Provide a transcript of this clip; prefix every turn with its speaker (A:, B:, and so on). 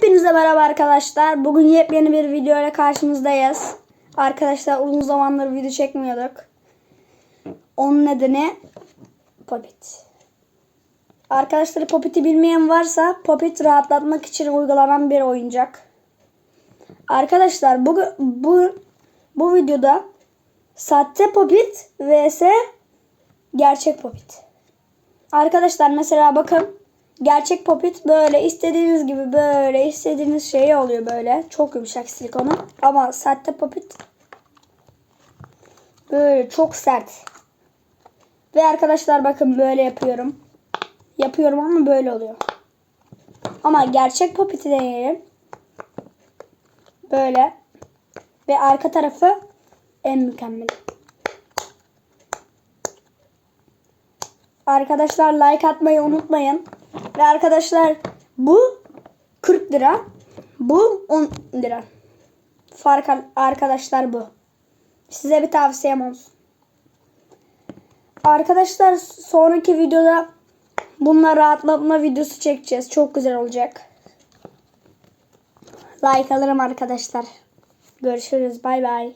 A: Hepinize merhaba arkadaşlar. Bugün yepyeni bir video ile karşınızdayız. Arkadaşlar uzun zamandır video çekmiyorduk. Onun nedeni Popit. Arkadaşlar Popit'i bilmeyen varsa Popit rahatlatmak için uygulanan bir oyuncak. Arkadaşlar bu bu bu videoda sahte Popit vs gerçek Popit. Arkadaşlar mesela bakın gerçek popit böyle istediğiniz gibi böyle istediğiniz şey oluyor böyle. Çok yumuşak silikonu. Ama sahte popit böyle çok sert. Ve arkadaşlar bakın böyle yapıyorum. Yapıyorum ama böyle oluyor. Ama gerçek popiti deneyelim. Böyle. Ve arka tarafı en mükemmel. Arkadaşlar like atmayı unutmayın. Ve arkadaşlar bu 40 lira. Bu 10 lira. Fark arkadaşlar bu. Size bir tavsiyem olsun. Arkadaşlar sonraki videoda bununla rahatlatma videosu çekeceğiz. Çok güzel olacak. Like alırım arkadaşlar. Görüşürüz. Bay bay.